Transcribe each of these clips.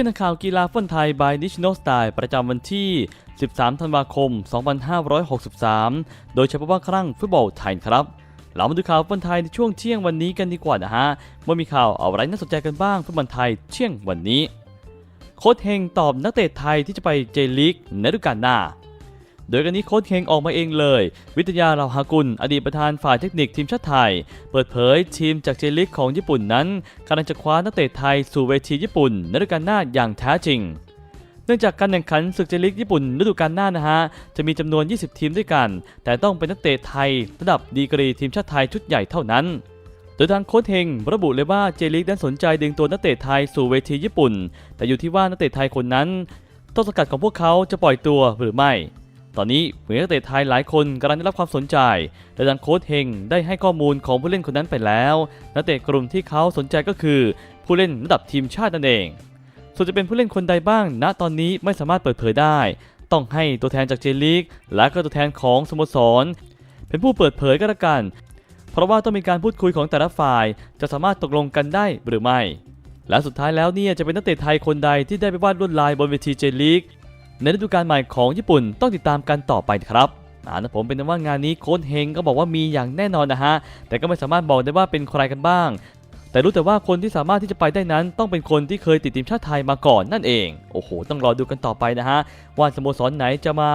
ที่นักข่าวกีฬาฟุตบอลไทยบายนิชโนสไตล์ประจำวันที่ 13 ธันวาคม 2563 โดยเฉพาะว่าครั้งฟุตบอลไทยครับเรามาดูข่าวฟุตบอลไทยในช่วงเที่ยงวันนี้กันดีกว่านะฮะว่อมีข่าวอะไรน่าสนใจกันบ้างฟุตบอลไทยเที่ยงวันนี้ โค้ชเฮงตอบนักเตะไทยที่จะไปเจลิกในฤดูกาลหน้า โดยกันนี้โค้ชเฮงออกมาเองเลย วิทยาเราหากุล อดีตประธานฝ่ายเทคนิคทีมชาติไทย เปิดเผยทีมจากเจลีกของญี่ปุ่นนั้นกำลังจะคว้านักเตะไทยสู่เวทีญี่ปุ่นในฤดูกาลหน้าอย่างแท้จริงเนื่องจากการแข่งขันศึกเจลีกญี่ปุ่นฤดูกาลหน้านะฮะ จะมีจำนวน 20 ทีมด้วยกัน แต่ต้องเป็นนักเตะไทย ระดับดีกรีทีมชาติไทยชุดใหญ่เท่านั้น โดยทางโค้ชเฮงระบุเลยว่าเจลีกนั้นสนใจดึงตัวนักเตะไทยสู่เวทีญี่ปุ่น แต่อยู่ที่ว่านักเตะไทยคนนั้น ต้นสกัดของพวกเขาจะปล่อยตัวหรือไม่ ตอนนี้มีนักเตะไทยหลายคนกำลังได้รับความสนใจและทางโค้ชเฮงได้ให้ข้อมูลของผู้เล่นคนนั้นไปแล้วนักเตะกลุ่มที่เขาสนใจก็คือ ผู้เล่นระดับทีมชาตินั่นเอง ส่วนจะเป็นผู้เล่นคนใดบ้าง ณตอนนี้ไม่สามารถเปิดเผยได้ ต้องให้ตัวแทนจากเจลีกและก็ตัวแทนของสโมสร เป็นผู้เปิดเผยก็แล้วกัน เพราะว่าต้องมีการพูดคุยของแต่ละฝ่าย จะสามารถตกลงกันได้หรือไม่และสุดท้ายแล้วเนี่ยจะเป็นนักเตะไทยคนใดที่ได้ไปวาดลวดลายบนเวทีเจลีก ในฤดูกาลใหม่ของญี่ปุ่นต้องติดตามกันต่อไปครับอ่านะผมเป็นว่างานนี้โค้ชเฮงก็บอกว่ามีอย่างแน่นอนนะฮะ แต่ก็ไม่สามารถบอกได้ว่าเป็นใครกันบ้าง แต่รู้แต่ว่าคนที่สามารถที่จะไปได้นั้น ต้องเป็นคนที่เคยติดทีมชาติไทยมาก่อนนั่นเอง โอ้โห ต้องรอดูกันต่อไปนะฮะ ว่าสโมสรไหนจะมา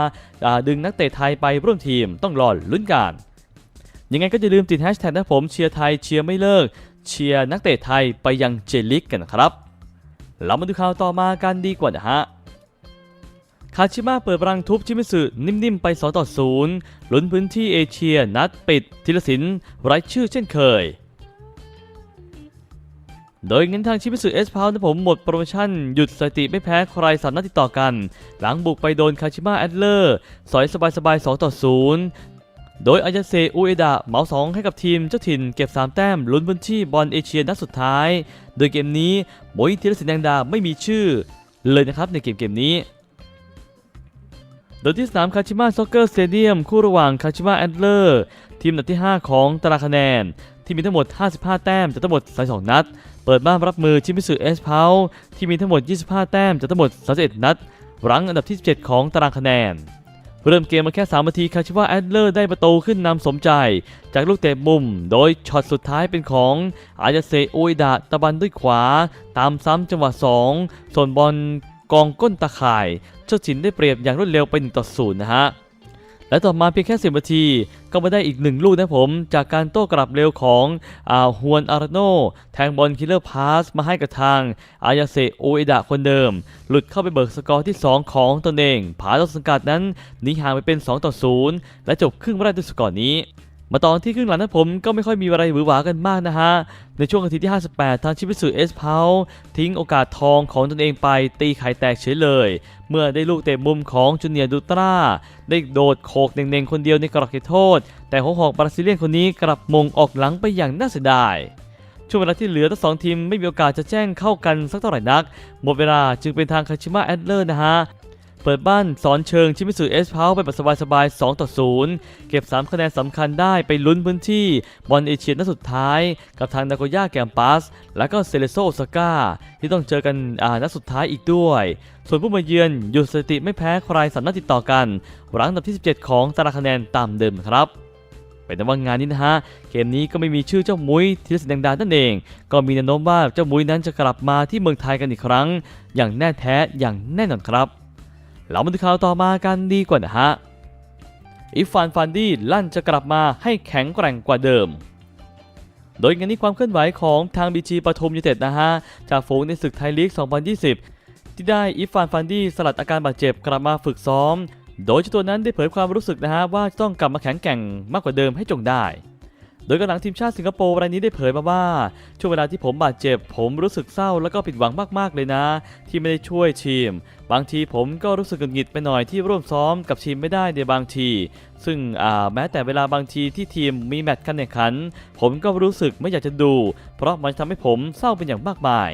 าดึงนักเตะไทยไปร่วมทีม ต้องรอลุ้นกัน ยังไงก็อย่าลืมติดแฮชแท็กนะผมเชียร์ไทยเชียร์ไม่เลิก เชียร์นักเตะไทยไปยังเจลิกกันนะครับ เรามาดูข่าวต่อมากันดีกว่านะฮะ คาชิมะเปิดรังทุบชิมิสึนิ่มๆไป 2 ต่อ 0 ลุ้นพื้นที่เอเชียนัดปิดธีรศิลป์ไร้ชื่อเช่นเคย โดยเงินทางชิมิสึเอสพาวนะผมหมดโปรโมชั่น หยุดสถิติไม่แพ้ใครสามนัดติดต่อกัน หลังบุกไปโดนคาชิมะแอดเลอร์สอยสบายๆ 2 ต่อ 0 โดยอายาเซอุเอดะเหมาสองให้กับทีมเจ้าถิ่นเก็บ 3 แต้มลุ้นพื้นที่บอลเอเชียนัดสุดท้าย โดยเกมนี้โมยธีรศิลป์แดงดาไม่มีชื่อ เลยนะครับในเกมเกมนี้ โดยที่สนามคาชิมะซ็อกเกอร์สเตเดียมคู่ระหว่างคาชิมะแอดเลอร์ทีมอันดับที่ 5 ของตารางคะแนน ที่มีทั้งหมด 55 แต้มจากทั้งหมด 32 นัด เปิดบ้านรับมือชิมิสึเอสเพาที่มีทั้งหมด 25 แต้มจากทั้งหมด 31 นัด รั้งอันดับที่ 17 ของตารางคะแนน เริ่มเกมมาแค่ 3 นาทีคาชิวะแอดเลอร์ได้ประตูขึ้นนำสมใจ จากลูกเตะมุม โดยช็อตสุดท้ายเป็นของอายาเซโอยดะตะบันด้วยขวา ตามซ้ำจังหวะ 2 ส่วนบอล กองก้นตะข่าย เจ้าถิ่นได้เปรียบอย่างรวดเร็วไป1ต่อ0นะฮะและต่อมาเพียงแค่10นาที ก็มาได้อีกหนึ่งลูกนะผม จากการโต้กลับเร็วของอาฮวนอาราโนแทงบอลคิลเลอร์พาสมาให้กับทาง อายาเซโอเอดะคนเดิม หลุดเข้าไปเบิกสกอร์ที่ 2 ของตนเอง ผาต้นสังกัดนั้นหนีห่างไปเป็น 2 ต่อ 0 และจบครึ่งแรกด้วยสกอร์นี้ มาตอนที่ครึ่งหลังนะผมก็ไม่ค่อยมีอะไรหวือหวากันมากนะฮะ ในช่วงนาทีที่ 58 ทางชิมิสึเอสพาทิ้งโอกาสทองของตนเองไปตีไข่แตกเฉยเลย เมื่อได้ลูกเตะมุมของจูเนียร์ดูตราได้โดดโขกเน่งๆ คนเดียวในกรอบเขตโทษ แต่หัวหอกบราซิเลียนคนนี้กลับมงออกหลังไปอย่างน่าเสียดายช่วงเวลาที่เหลือทั้งสองทีมไม่มีโอกาสจะแจ้งเข้ากันสักเท่าไหร่นัก หมดเวลาจึงเป็นทางคาชิมะแอดเลอร์นะฮะ เปิดบ้านสอนเชิงชิมิสึเอสพาวไปแบบสบายๆ2ต่อ0 เก็บ 3 คะแนนสำคัญได้ไปลุ้นพื้นที่บอลเอเชียนัดสุดท้าย กับทางนาโกย่าแกมปัส และก็เซเลโซโอซาก้า ที่ต้องเจอกันอ่านัดสุดท้ายอีกด้วย ส่วนผู้มาเยือนหยุดสถิติไม่แพ้ใครสามนัดติดต่อกัน รั้งอันดับที่ 17 ของตารางคะแนนตามเดิมครับเป็นแต่ว่างานนี้นะฮะ เกมนี้ก็ไม่มีชื่อเจ้ามุ้ยธีรศิลป์แดงดานั่นเอง ก็มีแนวโน้มว่าเจ้ามุ้ยนั้นจะกลับมาที่เมืองไทยกันอีกครั้ง อย่างแน่แท้อย่างแน่นอนครับ เรามาดูข่าวต่อมากันดีกว่านะฮะอีฟานฟันดี้ลั่นจะกลับมาให้แข็งแกร่งกว่าเดิม โดยงานนี้ความเคลื่อนไหวของทางบีจีปทุมยูเต็ดนะฮะ จากฝูงในศึกไทยลีก 2020 ที่ได้อีฟานฟันดี้สลัดอาการบาดเจ็บกลับมาฝึกซ้อม โดยเจ้าตัวนั้นได้เผยความรู้สึกนะฮะว่าต้องกลับมาแข็งแกร่งมากกว่าเดิมให้จงได้ โดยกำลังทีมชาติสิงคโปร์รายนี้ได้เผยมาว่า ช่วงเวลาที่ผมบาดเจ็บ ผมรู้สึกเศร้าแล้วก็ผิดหวังมากๆเลยนะ ที่ไม่ได้ช่วยทีม บางทีผมก็รู้สึกหงุดหงิดไปหน่อยที่ร่วมซ้อมกับทีมไม่ได้ในบางที ซึ่งแม้แต่เวลาบางทีที่ทีมมีแมตช์การแข่งขัน ผมก็รู้สึกไม่อยากจะดู เพราะมันทำให้ผมเศร้าเป็นอย่างมากมาย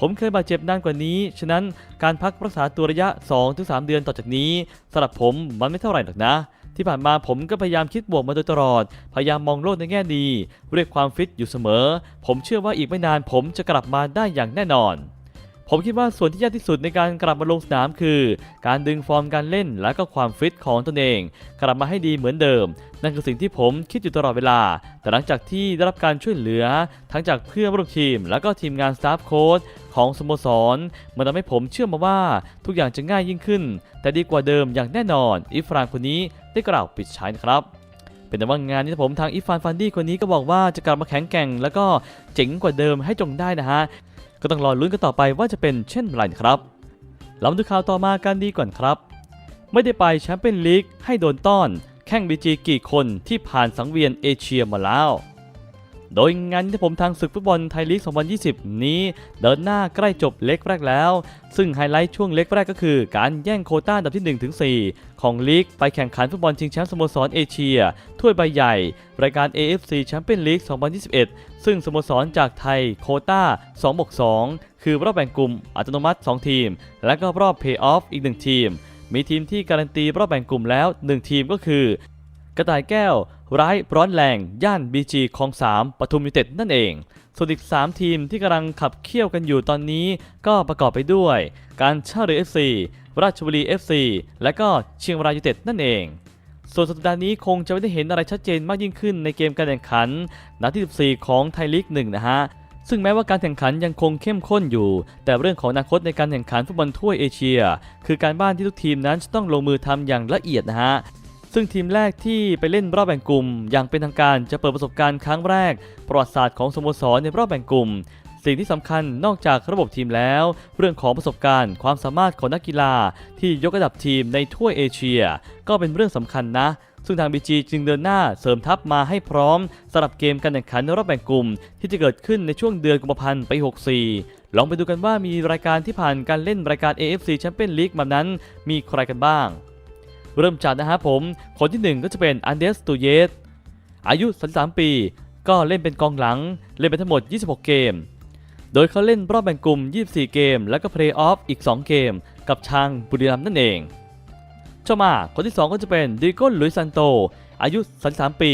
ผมเคยบาดเจ็บนานกว่านี้ ฉะนั้นการพักรักษาตัวระยะ 2-3 เดือนต่อจากนี้สำหรับผมมันไม่เท่าไหร่หรอกนะ ที่ผ่านมาผมก็พยายามคิดบวกมาโดยตลอด พยายามมองโลกในแง่ดี เรียกความฟิตอยู่เสมอ ผมเชื่อว่าอีกไม่นานผมจะกลับมาได้อย่างแน่นอน ผมคิดว่าส่วนที่ยากที่สุดในการกลับมาลงสนามคือ การดึงฟอร์มการเล่นและก็ความฟิตของตนเอง กลับมาให้ดีเหมือนเดิม นั่นคือสิ่งที่ผมคิดอยู่ตลอดเวลา แต่หลังจากที่ได้รับการช่วยเหลือ ทั้งจากเพื่อนร่วมทีม และก็ทีมงานสตาฟโค้ชของสโมสรมันทำให้ผมเชื่อมาว่าทุกอย่างจะง่ายยิ่งขึ้น แต่ดีกว่าเดิมอย่างแน่นอนอิฟรานคนนี้ได้กล่าวปิดท้ายนะครับเป็นแต่ว่างานนี้ผมทางอิฟานฟันดี้คนนี้ก็บอกว่าจะกลับมาแข็งแกร่ง แล้วก็เจ๋งกว่าเดิมให้จงได้นะฮะ ก็ต้องรอลุ้นกันต่อไปว่าจะเป็นเช่นไรครับเรามาดูข่าวต่อมากันดีก่อนครับ ไม่ได้ไปแชมเปี้ยนลีกให้โดนต้อน แข่งบีจีกี่คนที่ผ่านสังเวียนเอเชียมาแล้ว โดยงานที่ผมทางศึกฟุตบอลไทยลีก 2020 นี้ เดินหน้าใกล้จบเล็กแรกแล้ว ซึ่งไฮไลท์ช่วงเล็กแรกก็คือ การแย่งโคต้าอันดับที่ 1-4 ของลีกไปแข่งขันฟุตบอลชิงแชมป์สโมสรเอเชีย ถ้วยใบใหญ่ รายการ AFC แชมเปี้ยนลีก 2021 ซึ่งสโมสรจากไทยโคต้า2บวก2คือรอบแบ่งกลุ่มอัตโนมัติ 2 ทีม และก็รอบเพย์ออฟอีก 1 ทีม มีทีมที่การันตีรอบแบ่งกลุ่มแล้ว 1 ทีมก็คือกระต่ายแก้ว ร้ายร้อนแรง ย่านบีจีคลองสามปทุมยูเต็ดนั่นเอง ส่วนอีก 3 ทีมที่กำลังขับเคี่ยวกันอยู่ตอนนี้ ก็ประกอบไปด้วย การช่าเรือ FC ราชบุรี FC และก็เชียงรายยูเต็ดนั่นเองส่วนสัปดาห์นี้คงจะไม่ได้เห็นอะไรชัดเจนมากยิ่งขึ้นในเกมการแข่งขันนัดที่ 14 ของไทยลีก1นะฮะ ซึ่งแม้ว่าการแข่งขันยังคงเข้มข้นอยู่ แต่เรื่องของอนาคตในการแข่งขันฟุตบอลถ้วยเอเชีย คือการบ้านที่ทุกทีมนั้นจะต้องลงมือทำอย่างละเอียดนะฮะ ซึ่งทีมแรกที่ไปเล่นรอบแบ่งกลุ่ม อย่างเป็นทางการจะเปิดประสบการณ์ครั้งแรก ประวัติศาสตร์ของสโมสรในรอบแบ่งกลุ่ม สิ่งที่สำคัญนอกจากระบบทีมแล้ว เรื่องของประสบการณ์ ความสามารถของนักกีฬา ที่ยกระดับทีมในทั่วเอเชีย ก็เป็นเรื่องสำคัญนะซึ่งทาง BG จึงเดินหน้าเสริมทัพมาให้พร้อมสำหรับเกมการแข่งขันในรอบแบ่งกลุ่ม ที่จะเกิดขึ้นในช่วงเดือนกุมภาพันธ์ปี64 ลองไปดูกันว่ามีรายการที่ผ่านการเล่นรายการ AFC Champions League แบบนั้น มีใครกันบ้าง เริ่มจากนะฮะผม คนที่ 1 ก็จะเป็นอันเดสตูเยสอายุ 33 ปี ก็เล่นเป็นกองหลัง เล่นไปทั้งหมด 26 เกม โดยเขาเล่นรอบแบ่งกลุ่ม 24 เกม แล้วก็เพลย์ออฟอีก 2 เกม กับทางบุรีรัมย์นั่นเองต่อมาคนที่ 2 ก็จะเป็นดิโก้ลุยซันโต อายุ 33 ปี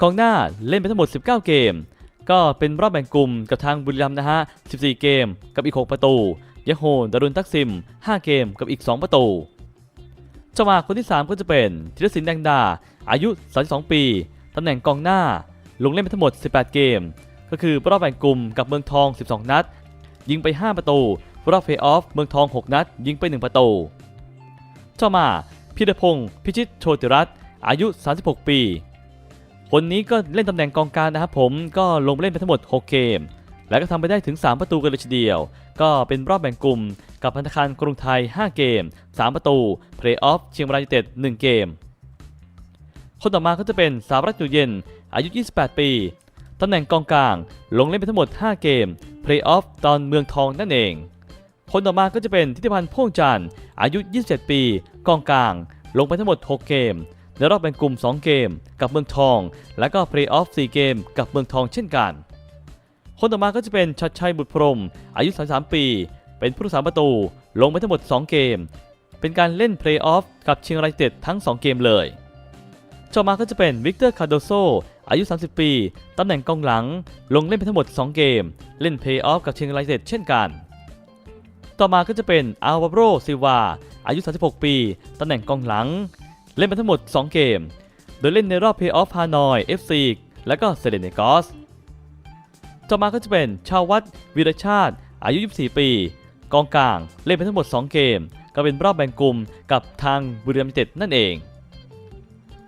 กองหน้าเล่นไปทั้งหมด 19 เกม ก็เป็นรอบแบ่งกลุ่มกับทางบุรีรัมย์นะฮะ 14 เกมกับอีก 6 ประตูยะโฮดารุนทักซิม 5 เกมกับอีก 2 ประตู จังหวะคนที่ 3 ก็จะเป็นธีรศิลป์แดงดา อายุ 32 ปี ตำแหน่งกองหน้า ลงเล่นไปทั้งหมด 18 เกม ก็คือรอบแบ่งกลุ่มกับเมืองทอง 12 นัด ยิงไป 5 ประตู รอบเพย์ออฟ เมืองทอง 6 นัด ยิงไป 1 ประตูต่อมาพิรพงศ์พิชิตโชติรัตน์อายุ 36 ปี คนนี้ก็เล่นตำแหน่งกองกลางนะครับผม ก็ลงเล่นไปทั้งหมด 6 เกม และก็ทำไปได้ถึง 3 ประตูกันเลยทีเดียว ก็เป็นรอบแบ่งกลุ่ม กับธนาคารกรุงไทย 5 เกม 3 ประตู เพลย์ออฟเชียงรายยูเต็ด 1 เกม คนต่อมาก็จะเป็นสารัตอยู่เย็น อายุ 28 ปี ตำแหน่งกองกลาง ลงเล่นไปทั้งหมด 5 เกม เพลย์ออฟตอนเมืองทองนั่นเอง คนต่อมาก็จะเป็นทิติพันธ์พ่วงจันทร์อายุ 27 ปี กองกลาง ลงไปทั้งหมด 6 เกมในรอบแบ่งกลุ่ม 2 เกม กับเมืองทอง และก็เพลย์ออฟ 4 เกม กับเมืองทองเช่นกัน คนต่อมาก็จะเป็นชัดชัยบุตรพรม อายุ 33 ปี เป็นผู้รักษาประตู ลงไปทั้งหมด 2 เกม เป็นการเล่นเพลย์ออฟกับเชียงรายยูไนเต็ดทั้ง 2 เกมเลยต่อมาก็จะเป็นวิกเตอร์คาร์โดโซ อายุ 30 ปี ตำแหน่งกองหลัง ลงเล่นไปทั้งหมด 2 เกม เล่นเพลย์ออฟกับเชียงรายยูไนเต็ดเช่นกัน ต่อมาก็จะเป็นอาวาโรซิวา อายุ 36 ปี ตำแหน่งกองหลัง เล่นไปทั้งหมด 2 เกม โดยเล่นในรอบเพลย์ออฟฮานอย FC และก็เซเดเนกอส ต่อมาก็จะเป็นชาววัดวีรชาติ อายุ 24 ปี กองกลางเล่นไปทั้งหมด 2 เกม ก็เป็นรอบแบ่งกลุ่มกับทางบุรีรัมย์ยูไนเต็ดนั่นเอง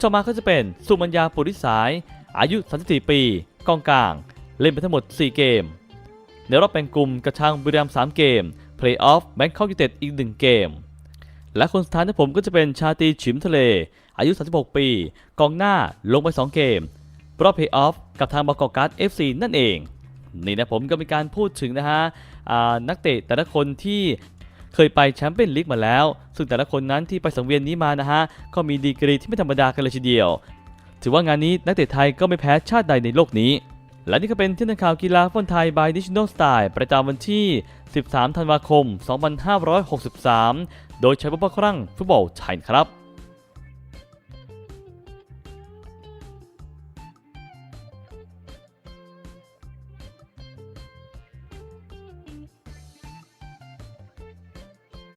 ต่อมาก็จะเป็นสุมัญญาปุริสาย อายุ 34 ปี กองกลาง เล่นไปทั้งหมด 4 เกม ในรอบแบ่งกลุ่มกับทางบุรีรัมย์3เกมเพลย์ออฟแบงคอกยูไนเต็ดอีก 1 เกม และคนสุดท้ายนะผมก็จะเป็นชาตีฉิมทะเล อายุ 36 ปี กองหน้าลงไป 2 เกม รอบเพลย์ออฟกับทางบางกอกการ์ด FC นั่นเอง นี่นะผมก็มีการพูดถึงนะฮะนักเตะแต่ละคนที่เคยไปแชมเปี้ยนลีกมาแล้ว ซึ่งแต่ละคนนั้นที่ไปสังเวียนนี้มานะฮะก็มีดีกรีที่ไม่ธรรมดากันเลยทีเดียว ถือว่างานนี้นักเตะไทยก็ไม่แพ้ชาติใดในโลกนี้ และนี่ก็เป็นที่นักข่าวกีฬาฟุตบอลไทย by National Style ประจำวันที่ 13 ธันวาคม 2563 โดยใช้บุพครั่งฟุตบอลไทยครับ